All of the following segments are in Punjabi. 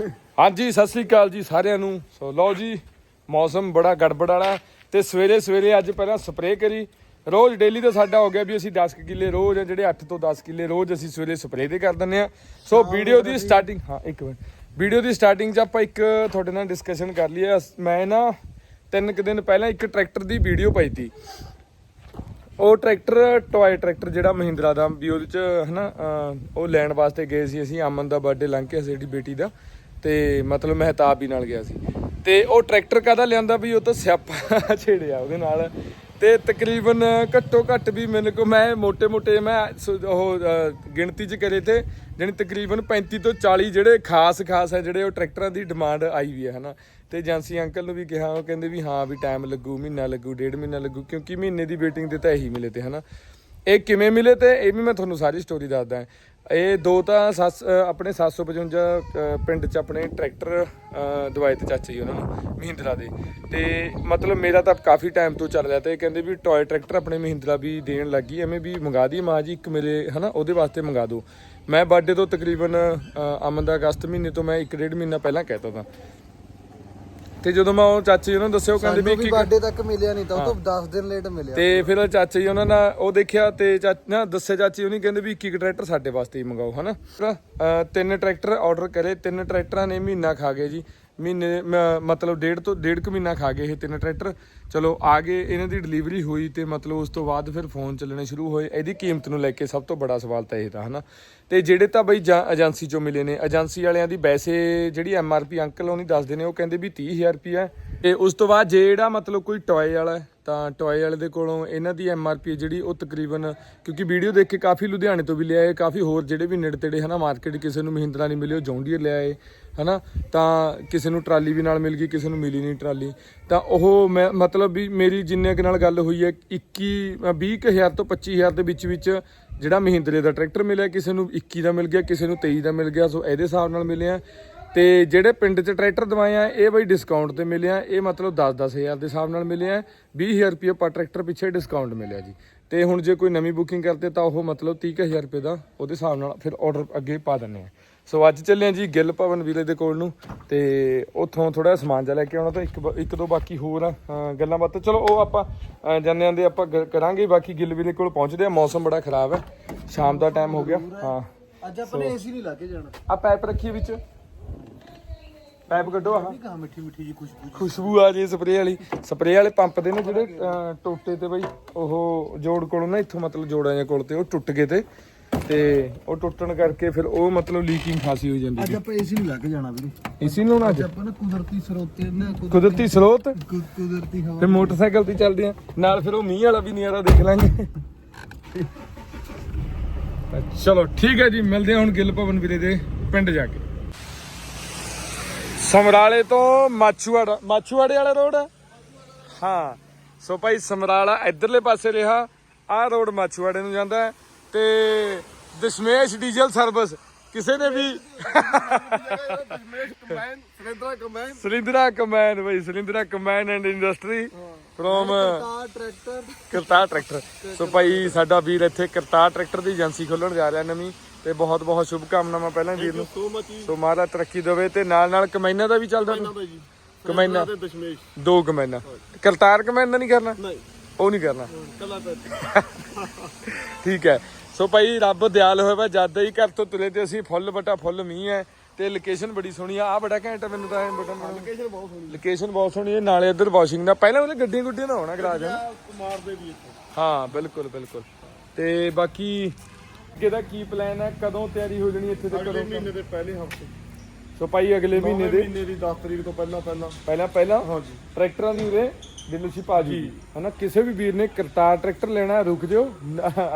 ਹਾਂਜੀ ਸਤਿ ਸ੍ਰੀ ਅਕਾਲ ਜੀ ਸਾਰਿਆਂ ਨੂੰ। ਸੋ ਲਓ ਜੀ ਮੌਸਮ ਬੜਾ ਗੜਬੜ ਵਾਲਾ ਤੇ ਸਵੇਰੇ ਸਵੇਰੇ ਅੱਜ ਪਹਿਲਾਂ ਸਪਰੇਅ ਕਰੀ। ਰੋਜ਼ ਡੇਲੀ ਦਾ ਸਾਡਾ ਹੋ ਗਿਆ ਵੀ ਅਸੀਂ 10 ਕੁ ਕਿੱਲੇ ਰੋਜ਼ ਆ ਜਿਹੜੇ 8 ਤੋਂ 10 ਕਿੱਲੇ ਰੋਜ਼ ਅਸੀਂ ਸਵੇਰੇ ਸਪਰੇਅ ਤੇ ਕਰ ਦਿੰਦੇ ਆ। ਸੋ ਵੀਡੀਓ ਦੀ ਸਟਾਰਟਿੰਗ ਹਾਂ। ਇੱਕ ਮਿੰਟ। ਵੀਡੀਓ ਦੀ ਸਟਾਰਟਿੰਗ 'ਚ ਆਪਾਂ ਇੱਕ ਤੁਹਾਡੇ ਨਾਲ ਡਿਸਕਸ਼ਨ ਕਰ ਲਈ ਆ ਮੈਂ ਨਾ ਤਿੰਨ ਕੁ ਦਿਨ ਪਹਿਲਾਂ ਇੱਕ ਟਰੈਕਟਰ ਦੀ ਵੀਡੀਓ ਪਾਈ ਤੀ। ਉਹ ਟਰੈਕਟਰ ਟੋਏ ਟਰੈਕਟਰ ਜਿਹੜਾ ਮਹਿੰਦਰਾ ਦਾ ਵੀ ਉਹਦੇ ਚ ਹਨਾ ਉਹ ਲੈਣ ਵਾਸਤੇ ਗਏ ਸੀ ਅਸੀਂ ਅਮਨ ਦਾ ਬਰਥਡੇ ਲੰਘ ਕੇ ਸਾਡੀ ਬੇਟੀ ਦਾ। ਤੇ ਮਤਲਬ ਮਹਿਤਾਬ ਵੀ ਨਾਲ ਗਿਆ ਸੀ। ਤੇ ਉਹ ਟਰੈਕਟਰ ਕਾਦਾ ਲਿਆਂਦਾ ਵੀ ਉਹ ਤਾਂ ਸਿਆਪਾ ਛੇੜਿਆ ਉਹਦੇ ਨਾਲ। ਤੇ ਤਕਰੀਬਨ ਘੱਟੋ ਘੱਟ ਵੀ ਮੈਨੂੰ ਕੋ ਮੈਂ ਮੋਟੇ ਮੋਟੇ ਮੈਂ ਉਹ ਗਿਣਤੀ 'ਚ ਕਰੇ ਤੇ ਜਾਨੀ ਤਕਰੀਬਨ 35 ਤੋਂ 40 ਜਿਹੜੇ ਖਾਸ ਖਾਸ ਹੈ ਜਿਹੜੇ ਉਹ ਟਰੈਕਟਰਾਂ ਦੀ ਡਿਮਾਂਡ ਆਈ ਵੀ ਹੈ ਹਨਾ। ਤੇ ਏਜੰਸੀ ਅੰਕਲ ਨੂੰ ਵੀ ਕਿਹਾ, ਉਹ ਕਹਿੰਦੇ ਵੀ ਹਾਂ ਵੀ ਟਾਈਮ ਲੱਗੂ, ਮਹੀਨਾ ਲੱਗੂ, ਡੇਢ ਮਹੀਨਾ ਲੱਗੂ, ਕਿਉਂਕਿ ਮਹੀਨੇ ਦੀ ਵੇਟਿੰਗ ਦੇ ਤਾਂ ਇਹੀ ਮਿਲੇ ਤੇ, ਹਨਾ। ਇਹ ਕਿਵੇਂ ਮਿਲੇ ਤੇ ਇਹ ਵੀ ਮੈਂ ਤੁਹਾਨੂੰ ਸਾਰੀ ਸਟੋਰੀ ਦੱਸਦਾ। ਇਹ ਦੋ ਤਾਂ ਸੱਸ ਅ, ਆਪਣੇ 755 ਅ, ਪਿੰਡ ਚ ਆਪਣੇ ਟਰੈਕਟਰ ਦਵਾਏ ਤੇ ਚਾਚਾ ਜੀ ਉਹਨਾਂ ਨੂੰ ਮਹਿੰਦਰਾ ਦੇ। ਤੇ ਮਤਲਬ ਮੇਰਾ ਤਾਂ ਕਾਫੀ ਟਾਈਮ ਤੋਂ ਚੱਲ ਰਿਹਾ ਤੇ ਕਹਿੰਦੇ ਵੀ ਟੌਏ ਟਰੈਕਟਰ ਆਪਣੇ ਮਹਿੰਦਰਾ ਵੀ ਦੇਣ ਲੱਗੀ ਐਵੇਂ ਵੀ ਮੰਗਾ ਦੀ ਮਾਂ ਜੀ ਇੱਕ ਮੇਰੇ ਹਨਾ ਉਹਦੇ ਵਾਸਤੇ ਮੰਗਾ ਦਿਓ ਮੈਂ ਬਰਥਡੇ ਤੋਂ ਤਕਰੀਬਨ ਅ, ਅਮਨ ਦਾ ਅਗਸਤ ਮਹੀਨੇ ਤੋਂ ਮੈਂ ਇੱਕ ਡੇਢ ਮਹੀਨਾ ਪਹਿਲਾਂ ਕਹਿਤਾ ਤਾਂ। ਤੇ ਜਦੋਂ ਮੈਂ ਉਹ ਚਾਚੀ ਉਹਨਾਂ ਨੂੰ ਦੱਸਿਆ ਉਹ ਕਹਿੰਦੇ ਵੀ ਸਾਨੂੰ ਵੀ ਬਰਥਡੇ ਤੱਕ ਮਿਲਿਆ ਨਹੀਂ ਤਾਂ ਉਹ ਤੋਂ 10 ਦਿਨ ਲੇਟ ਮਿਲਿਆ। ਤੇ ਫਿਰ ਚਾਚਾ ਜੀ ਉਹਨਾਂ ਨਾਲ ਉਹ ਦੇਖਿਆ ਤੇ ਚਾਚਾ ਨਾ ਦੱਸੇ ਚਾਚੀ ਉਹਨੀ ਕਹਿੰਦੇ ਵੀ ਇੱਕ ਇੱਕ ਟਰੈਕਟਰ ਸਾਡੇ ਵਾਸਤੇ ਹੀ ਮੰਗਾਓ ਹਨਾ। ਅਹ, ਤਿੰਨ ਟਰੈਕਟਰ ਆਰਡਰ ਕਰੇ ਤਿੰਨ ਟਰੈਕਟਰਾਂ ਨੇ ਮਹੀਨਾ ਖਾ ਗਏ ਜੀ। ਮਹੀਨੇ, ਮ- ਮਤਲਬ ਡੇਢ ਤੋਂ, ਡੇਢ ਕੁ ਮਹੀਨਾ ਖਾ ਗਏ ਇਹ ਤਿੰਨ ਟਰੈਕਟਰ। ਚਲੋ, ਆ ਗਏ, ਇਹਨਾਂ ਦੀ ਡਿਲੀਵਰੀ ਹੋਈ ਤੇ ਮਤਲਬ ਉਸ ਤੋਂ ਬਾਅਦ ਫਿਰ ਫੋਨ ਚੱਲਣੇ ਸ਼ੁਰੂ ਹੋਏ। ਇਹਦੀ ਕੀਮਤ ਨੂੰ ਲੈ ਕੇ ਸਭ ਤੋਂ ਬੜਾ ਸਵਾਲ ਤਾਂ ਇਹ ਤਾਂ, ਹਨਾ? ਤੇ ਜਿਹੜੇ ਤਾਂ ਬਈ ਜਾਂ- ਏਜੰਸੀ ਚੋਂ ਮਿਲੇ ਨੇ ਏਜੰਸੀ ਵਾਲਿਆਂ ਦੀ ਵੈਸੇ ਜਿਹੜੀ ਐਮਆਰਪੀ ਅੰਕਲ ਉਹਨੀ ਦੱਸਦੇ ਨੇ, ਉਹ ਕਹਿੰਦੇ ਵੀ 30000 ਰੁਪਿਆ ਹੈ। ਤੇ ਉਸ ਤੋਂ ਬਾਅਦ ਜੇ ਜਿਹੜਾ ਮਤਲਬ ਕੋਈ ਟੌਏ ਵਾਲਾ ਤਾਂ ਟੌਏ ਵਾਲੇ ਦੇ ਕੋਲੋਂ ਇਹਨਾਂ ਦੀ ਐਮਆਰਪੀ ਜਿਹੜੀ ਉਹ ਤਕਰੀਬਨ ਕਿਉਂਕਿ ਵੀਡੀਓ ਦੇਖ ਕੇ ਕਾਫੀ ਲੁਧਿਆਣੇ ਤੋਂ ਵੀ ਲਿਆਏ ਕਾਫੀ ਹੋਰ ਜਿਹੜੇ ਵੀ ਨੇੜੇ ਤੇੜੇ ਹਨਾ ਮਾਰਕੀਟ ਕਿਸੇ ਨੂੰ ਮਹਿੰਦਰਾ ਨਹੀਂ ਮਿਲੀ ਉਹ ਲਿਆ ਹੈ ਹਨਾ ਤਾਂ ਕਿਸੇ ਨੂੰ ਟਰਾਲੀ ਵੀ ਨਾਲ ਮਿਲ ਗਈ ਕਿਸੇ ਨੂੰ ਮਿਲੀ ਨਹੀਂ ਟਰਾਲੀ ਤਾਂ ਉਹ ਮੈਂ ਮਤਲਬ ਵੀ ਮੇਰੀ ਜਿੰਨੇ ਕੁ ਨਾਲ ਗੱਲ ਹੋਈ ਹੈ 21 ਅ, 20000 ਤੋਂ 25000 ਦੇ ਵਿੱਚ ਵਿੱਚ ਜਿਹੜਾ ਮਹਿੰਦਰੇ ਦਾ ਟਰੈਕਟਰ ਮਿਲਿਆ ਕਿਸੇ ਨੂੰ 21 ਦਾ ਮਿਲ ਗਿਆ ਕਿਸੇ ਨੂੰ 23 ਦਾ ਮਿਲ ਗਿਆ ਸੋ ਇਹਦੇ ਹਿਸਾਬ ਨਾਲ ਮਿਲਿਆ। ਤੇ ਜਿਹੜੇ ਪਿੰਡ 'ਚ ਟਰੈਕਟਰ ਦਵਾਏ ਆ ਇਹ ਬਈ ਡਿਸਕਾਊਂਟ ਤੇ ਮਿਲਿਆ ਇਹ ਮਤਲਬ 10-10000 ਦੇ ਹਿਸਾਬ ਨਾਲ ਮਿਲਿਆ 20000 ਰੁਪਏ ਪਰ ਟਰੈਕਟਰ ਪਿੱਛੇ ਡਿਸਕਾਊਂਟ ਮਿਲਿਆ ਜੀ। ਤੇ ਹੁਣ ਜੇ ਕੋਈ ਨਵੀਂ ਬੁਕਿੰਗ ਕਰਦੇ ਤਾਂ ਉਹ ਮਤਲਬ 30000 ਰੁਪਏ ਦਾ ਉਹਦੇ ਹਿਸਾਬ ਨਾਲ ਫਿਰ ਆਰਡਰ ਅੱਗੇ ਪਾ ਦਿੰਨੇ ਆ। ਸੋ ਅੱਜ ਚੱਲੇ ਆ ਜੀ ਗਿੱਲ ਭਵਨ ਵੀਰੇ ਦੇ ਕੋਲ ਨੂੰ ਤੇ ਉੱਥੋਂ ਥੋੜਾ ਸਮਾਨ ਜਿਹਾ ਲੈ ਕੇ ਆਉਣਾ ਤਾਂ ਇੱਕ ਦੋ ਬਾਕੀ ਹੋਰ ਆ, ਗੱਲਾਂ ਬਾਤਾਂ। ਚਲੋ ਉਹ ਆਪਾਂ ਅ, ਜਾਂਦੇ ਆਂਦੇ ਆਪਾਂ ਕਰਾਂਗੇ। ਬਾਕੀ ਗਿੱਲ ਵੀਰੇ ਕੋਲ ਪਹੁੰਚਦੇ ਆ। ਮੌਸਮ ਬੜਾ ਖਰਾਬ ਹੈ। ਸ਼ਾਮ ਦਾ ਟਾਈਮ ਹੋ ਗਿਆ। ਹਾਂ। ਅੱਜ ਆਪਾਂ ਏਸੀ ਨਹੀਂ ਲਾ ਕੇ ਜਾਣਾ। ਆ ਪਾਈਪ ਰੱਖੀ ਵਿੱਚ। ਪਾਈਪ ਕੱਢੋ ਆਹ। ਕਹਾ ਮਿੱਠੀ ਮਿੱਠੀ ਜੀ ਖੁਸ਼ਬੂ ਖੁਸ਼ਬੂ ਆ ਜੇ ਸਪਰੇਅ ਵਾਲੀ। ਸਪਰੇਅ ਵਾਲੇ ਪੰਪ ਦੇ ਨੇ ਜਿਹੜੇ ਅਹ, ਟੋਟੇ ਤੇ ਬਈ ਉਹ ਜੋੜ ਕੋਲੋਂ ਨਾ ਇੱਥੋਂ ਮਤਲਬ ਜੋੜਾਂ ਦੇ ਕੋਲ ਤੇ ਉਹ ਟੁੱਟ ਗਏ ਤੇ ਤੇ ਉਹ ਟੁੱਟਣ ਕਰਕੇ ਫਿਰ ਉਹ ਮਤਲਬ ਲੀਕਿੰਗ ਖਾਸੀ ਹੋ ਜਾਂਦੀ ਅੱਜ ਆਪਾਂ ਏਸੀ ਨਹੀਂ ਲਾ ਕੇ ਜਾਣਾ ਵੀਰੇ। ਇਸੀ ਨੂੰ ਨਾ ਅੱਜ? ਆਪਾਂ ਨਾ ਕੁਦਰਤੀ ਸਰੋਤੇ ਨਾ ਕੁਦ- ਕੁਦਰਤੀ ਸਰੋਤ? ਕੁ- ਕੁਦਰਤੀ ਹਵਾ ਤੇ ਮੋਟਰਸਾਈਕਲ ਤੇ ਚੱਲਦੇ ਆ। ਨਾਲ ਫਿਰ ਉਹ ਮੀਂਹ ਵਾਲਾ ਵੀ ਨਜ਼ਾਰਾ ਦੇਖ ਲਾਂਗੇ। ਤਾਂ ਚਲੋ ਠੀਕ ਹੈ ਜੀ ਮਿਲਦੇ ਹਾਂ ਹੁਣ ਗਿੱਲ ਭਵਨ ਵੀਰੇ ਦੇ ਪਿੰਡ ਜਾ ਕੇ। ਸਮਰਾਲੇ ਤੋਂ ਮਾਛੂਵਾੜਾ ਮਾਛੂਵਾੜੇ ਵਾਲਾ ਰੋਡ ਹੈ? ਸੋ ਭਾਈ ਸਮਰਾਲਾ ਇਧਰਲੇ ਪਾਸੇ ਰਿਹਾ ਆਹ ਰੋਡ ਮਾਛੂਵਾੜੇ ਨੂੰ ਜਾਂਦਾ ਤੇ ਦਸ਼ਮੇਸ਼ ਡੀਜ਼ਲ ਸਰਵਿਸ ਕਿਸੇ ਨੇ ਵੀ ਸਲਿੰਦਰਾ ਕਮੈਨ ਭਾਈ ਸਲਿੰਦਰਾ ਕਮੈਨ and industry from car tractor. So ਭਾਈ ਸਾਡਾ ਵੀਰ ਇੱਥੇ ਕਰਤਾਰ ਟਰੈਕਟਰ ਦੀ ਏਜੰਸੀ ਖੋਲਣ ਜਾ ਰਿਹਾ ਨਵੀਂ। ਤੇ ਬਹੁਤ ਬਹੁਤ ਸ਼ੁਭ ਕਾਮਨਾਵਾਂ ਪਹਿਲਾਂ ਵੀਰ ਨੂੰ। ਸੋ ਮਚ ਸੋ ਮਹਾਰਾਜ ਤਰੱਕੀ ਦੇਵੇ ਤੇ ਨਾਲ ਨਾਲ ਕਮੈਨਾ ਦਾ ਵੀ ਚੱਲਦਾ ਨਾ? ਜੀ। ਕਮੈਨਾ ਤੇ ਦਸ਼ਮੇਸ਼। ਦੋ ਕਮੈਨਾ। ਕਰਤਾਰ ਕਮੈਨ ਨਹੀਂ ਕਰਨਾ? ਨਹੀਂ। ਉਹ ਨਹੀਂ ਕਰਨਾ। ਕੱਲਾ ਠੀਕ ਹੈ। ਸੋ ਭਾਈ ਰੱਬ ਦਿਆਲ ਹੋਇਆ ਵਾ ਜਦ ਹੀ ਘਰ ਤੋਂ ਤੁਰੇ ਤੇ ਅਸੀਂ ਫੁੱਲ ਬਟਾ ਫੁੱਲ ਮੀਂਹ ਹੈ ਤੇ ਲੋਕੇਸ਼ਨ ਬੜੀ ਸੋਹਣੀ ਆ। ਆ ਬੜਾ ਘੈਂਟ ਆ ਮੈਨੂੰ ਤਾਂ ਬਟਨ ਲੋਕੇਸ਼ਨ ਬਹੁਤ ਸੋਹਣੀ ਲੋਕੇਸ਼ਨ ਬਹੁਤ ਸੋਹਣੀ ਹੈ। ਨਾਲੇ ਇੱਧਰ ਵਾਸ਼ਿੰਗ ਦਾ। ਪਹਿਲਾਂ ਉਹਦੇ ਗੱਡੀਆਂ ਗੁੱਡੀਆਂ ਦਾ ਹੋਣਾ ਗਰਾਜ। ਹੈ ਆ ਮਾਰਦੇ ਵੀ ਇੱਥੇ। ਹਾਂ ਬਿਲਕੁਲ ਬਿਲਕੁਲ। ਤੇ ਬਾਕੀ ਕਿਹਦਾ ਕੀ ਪਲਾਨ ਹੈ ਕਦੋਂ ਤਿਆਰੀ ਹੋ ਜਣੀ ਇੱਥੇ ਤੇ ਅਗਲੇ ਕਦੋਂ ਮਹੀਨੇ ਦੇ ਪਹਿਲੇ ਹਫ਼ਤੇ। ਸੋ ਭਾਈ ਅਗਲੇ ਮਹੀਨੇ ਦੇ ਮਹੀਨੇ ਦੀ 10 ਤਰੀਕ ਤੋਂ ਪਹਿਲਾਂ ਪਹਿਲਾਂ। ਪਹਿਲਾਂ ਪਹਿਲਾਂ ਹਾਂਜੀ। ਟਰੈਕਟਰਾਂ ਦੀ ਉਰੇ ਦਿਲਸ਼ੀ ਭਾਜੀ ਹਨਾ ਕਿਸੇ ਵੀ ਵੀਰ ਨੇ ਕਰਤਾਰ ਟਰੈਕਟਰ ਲੈਣਾ ਰੁਕ ਜਿਓ।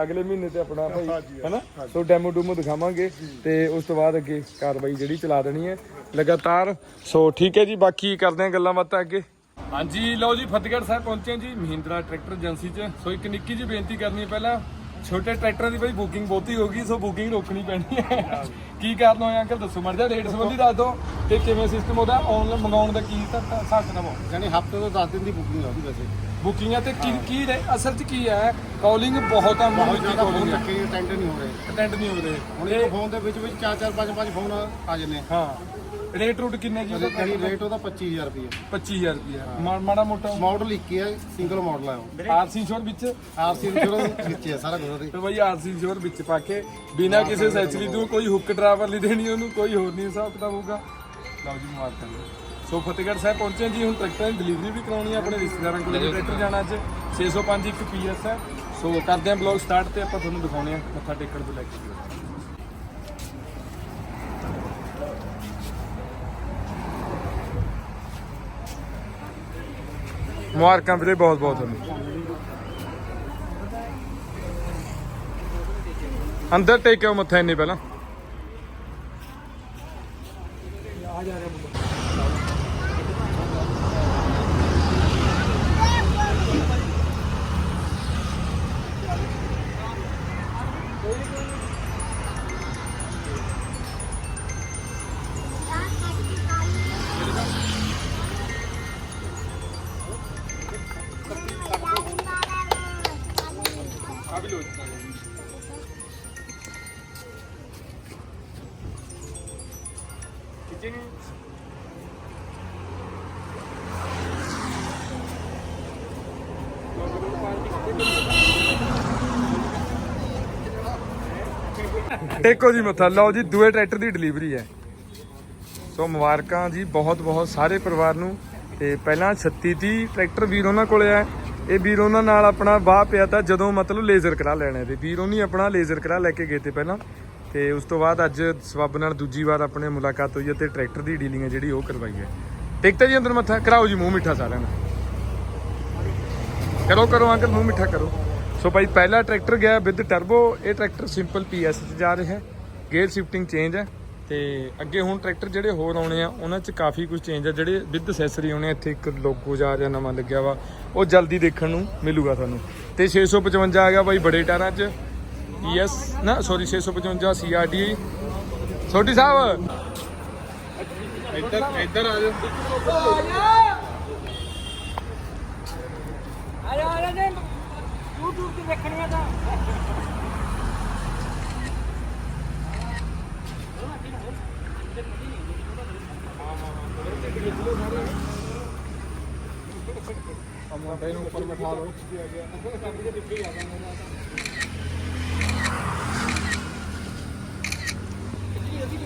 ਅਗਲੇ ਮਹੀਨੇ ਤੇ ਆਪਣਾ ਭਾਈ ਹਨਾ? ਸੋ ਡੈਮੋ ਡੂਮੋ ਦਿਖਾਵਾਂਗੇ ਤੇ ਉਸ ਤੋਂ ਬਾਅਦ ਅੱਗੇ ਕਾਰਵਾਈ ਜਿਹੜੀ ਚਲਾ ਦੇਣੀ ਹੈ ਲਗਾਤਾਰ। ਸੋ ਠੀਕ ਹੈ ਜੀ ਬਾਕੀ ਕਰਦੇ ਹਾਂ ਗੱਲਾਂ ਬਾਤਾਂ ਅੱਗੇ। ਹਾਂਜੀ ਲਓ ਜੀ ਫਤਿਹਗੜ੍ਹ ਸਾਹਿਬ ਪਹੁੰਚੇ ਜੀ ਮਹਿੰਦਰਾ ਟਰੈਕਟਰ ਏਜੰਸੀ 'ਚ। ਸੋ ਇੱਕ ਨਿੱਕੀ ਜਿਹੀ ਬੇਨਤੀ ਕਰਨੀ ਹੈ ਪਹਿਲਾਂ। ਛੋਟੇ ਟਰੈਕਟਰਾਂ ਦੀ ਬਈ ਬੁਕਿੰਗ ਬਹੁਤੀ ਹੋ ਗਈ ਸੋ ਬੁਕਿੰਗ ਰੋਕਣੀ ਪੈਣੀ ਹੈ। ਕੀ ਕਾਰਨ ਹੋਇਆ ਅੰਕਲ? ਦੱਸੋ ਮਰ ਜਾ ਰੇਟ ਸੰਬੰਧੀ ਦੱਸ ਦਿਓ ਤੇ ਕਿਵੇਂ ਸਿਸਟਮ ਉਹਦਾ ਆਨਲਾਈਨ ਮੰਗਾਉਣ ਦਾ ਕੀ ਹਿਸਾਬ ਆ ਯਾਨੀ ਹਫ਼ਤੇ ਤੋਂ 10 ਦਿਨ ਦੀ ਬੁਕਿੰਗ ਆਉਂਦੀ ਵੈਸੇ। ਬੁਕਿੰਗਾਂ ਤੇ ਕੀ ਕੀ ਅਸਲ 'ਚ ਕੀ ਹੈ ਕਾਲਿੰਗ ਬਹੁਤ ਆ ਬਹੁਤ ਜ਼ਿਆਦਾ ਫੋਨ ਚੱਕੇ ਅਟੈਂਡ ਨਹੀਂ ਹੋ ਰਹੇ। ਅਟੈਂਡ ਨਹੀਂ ਹੋ ਰਹੇ। ਹੁਣ ਇਹ ਫੋਨ ਦੇ ਵਿੱਚ ਵਿੱਚ 4 4 5 5 ਫੋਨ ਆ ਜਾਂਦੇ ਹਾਂ। ਰੇਟ ਰੂਟ ਕਿੰਨੇ ਜੀ ਉਹਦਾ ਕਰੀ ਰੇਟ ਉਹਦਾ 25000 ਰੁਪਏ 25000 ਰੁਪਏ ਮਾੜਾ ਮੋਟਾ ਮਾਡਲ ਇੱਕ ਹੀ ਹੈ ਸਿੰਗਲ ਮਾਡਲ ਹੈ ਉਹ। ਆਰਸੀ ਸ਼ੋਰ ਵਿੱਚ? ਆਰਸੀ ਇੰਸ਼ੋਰੈਂਸ ਵਿੱਚ ਹੈ ਸਾਰਾ ਕੁਝ ਉਹਦੇ। ਤੇ ਬਈ ਆਰਸੀ ਸ਼ੋਰ ਵਿੱਚ ਪਾ ਕੇ ਬਿਨਾ ਕਿਸੇ ਸੈਚਰੀ ਤੋਂ ਕੋਈ ਹੁੱਕ ਡਰਾਈਵਰ ਲਈ ਦੇਣੀ ਉਹਨੂੰ ਕੋਈ ਹੋਰ ਨਹੀਂ ਹਿਸਾਬ ਕਿਤਾਬ ਹੋਊਗਾ। ਲਓ ਜੀ ਮੁਬਾਰਕਾਂ ਸੋ ਫਤਿਹਗੜ੍ਹ ਸਾਹਿਬ ਪਹੁੰਚੇ ਜੀ ਹੁਣ ਟਰੈਕਟਰ ਦੀ ਡਿਲੀਵਰੀ ਵੀ ਕਰਾਉਣੀ ਹੈ ਆਪਣੇ ਰਿਸ਼ਤੇਦਾਰਾਂ ਕੋਲ ਵੀ ਟਰੈਕਟਰ ਜਾਣਾ ਅੱਜ। 605 ਇੱਕ ਪੀਐਸ ਹੈ। ਸੋ ਕਰਦੇ ਹਾਂ ਬਲੌਗ ਸਟਾਰਟ ਤੇ ਆਪਾਂ ਤੁਹਾਨੂੰ ਦਿਖਾਉਣੇ ਆ ਮੱਥਾ ਟੇਕਣ ਤੋਂ ਲੈ ਕੇ। ਮੁਬਾਰਕਾਂ ਵੀਰੇ ਬਹੁਤ ਬਹੁਤ ਤੁਹਾਨੂੰ। ਅੰਦਰ ਟੇਕਿਓ ਮੱਥਾ ਇੰਨੇ ਪਹਿਲਾਂ। ਕਿਚਨ ਟੇਕੋ ਜੀ ਮੱਥਾ, ਲਓ ਜੀ, ਦੂਏ ਟਰੈਕਟਰ ਦੀ ਡਿਲੀਵਰੀ ਹੈ। ਸੋ ਮੁਬਾਰਕਾਂ ਜੀ ਬਹੁਤ ਬਹੁਤ ਸਾਰੇ ਪਰਿਵਾਰ ਨੂੰ। ਤੇ ਪਹਿਲਾਂ 36 30 ਟਰੈਕਟਰ ਵੀਰ ਉਹਨਾਂ ਕੋਲੇ ਆ। ਇਹ ਵੀਰ ਉਹਨਾਂ ਨਾਲ ਆਪਣਾ ਵਾਹ ਪਿਆ ਤਾਂ ਜਦੋਂ ਮਤਲਬ ਲੇਜ਼ਰ ਕਰਾ ਲੈਣੇ ਤੇ ਵੀਰ ਉਹਨੀ ਆਪਣਾ ਲੇਜ਼ਰ ਕਰਾ ਲੈ ਕੇ ਗਏ ਤੇ ਪਹਿਲਾਂ। ਤੇ ਉਸ ਤੋਂ ਬਾਅਦ ਅੱਜ ਸਬੱਬ ਨਾਲ ਦੂਜੀ ਵਾਰ ਆਪਣੇ ਮੁਲਾਕਾਤ ਹੋਈ ਹੈ ਤੇ ਟਰੈਕਟਰ ਦੀ ਡੀਲਿੰਗ ਹੈ ਜਿਹੜੀ ਉਹ ਕਰਵਾਈ ਹੈ। ਟਿਕਟ ਜੀ ਅੰਦਰ ਮੱਥਾ, ਕਰਾਓ ਜੀ, ਮੂੰਹ ਮਿੱਠਾ ਸਾਰਿਆਂ ਨੂੰ ਕਰੋ ਕਰੋ ਅੰਕਲ, ਮੂੰਹ ਮਿੱਠਾ ਕਰੋ। ਸੋ ਭਾਈ, ਪਹਿਲਾ ਟਰੈਕਟਰ ਗਿਆ ਵਿਦ ਟਰਬੋ ਇਹ ਟਰੈਕਟਰ ਸਿੰਪਲ ਪੀਐਸ ਚ ਜਾ ਰਿਹਾ ਹੈ। ਗੇਅਰ ਸ਼ਿਫਟਿੰਗ ਚੇਂਜ ਹੈ। ਤੇ ਅੱਗੇ ਹੁਣ ਟਰੈਕਟਰ ਜਿਹੜੇ ਹੋਰ ਆਉਣੇ ਆ, ਉਹਨਾਂ ਚ ਕਾਫੀ ਕੁਝ ਚੇਂਜ ਆ ਜਿਹੜੇ ਵਿਦ ਅਸੈਸਰੀ ਆਉਣੇ ਆ, ਇੱਥੇ ਇੱਕ ਲੋਗੋ ਜਾ ਰਿਹਾ, ਨਵਾਂ ਲੱਗਿਆ ਵਾ। ਉਹ ਜਲਦੀ ਦੇਖਣ ਨੂੰ ਮਿਲੂਗਾ ਤੁਹਾਨੂੰ। ਤੇ 655 ਆ ਗਿਆ ਬਾਈ, ਬੜੇ ਟਾਇਰਾਂ ਚ। ES ਨਾ ਸੌਰੀ 655 CRD ਛੋਟੀ ਸਾਹਿਬ। ਇੱਧਰ ਇੱਧਰ ਆ ਜਾਓ। ਅਰੇ ਅਰੇ ਨੇ YouTube ਤੇ ਵੇਖਣੀਆਂ ਤਾਂ। ਇਹਨੂੰ ਉੱਪਰ ਬਿਠਾ ਲਓ।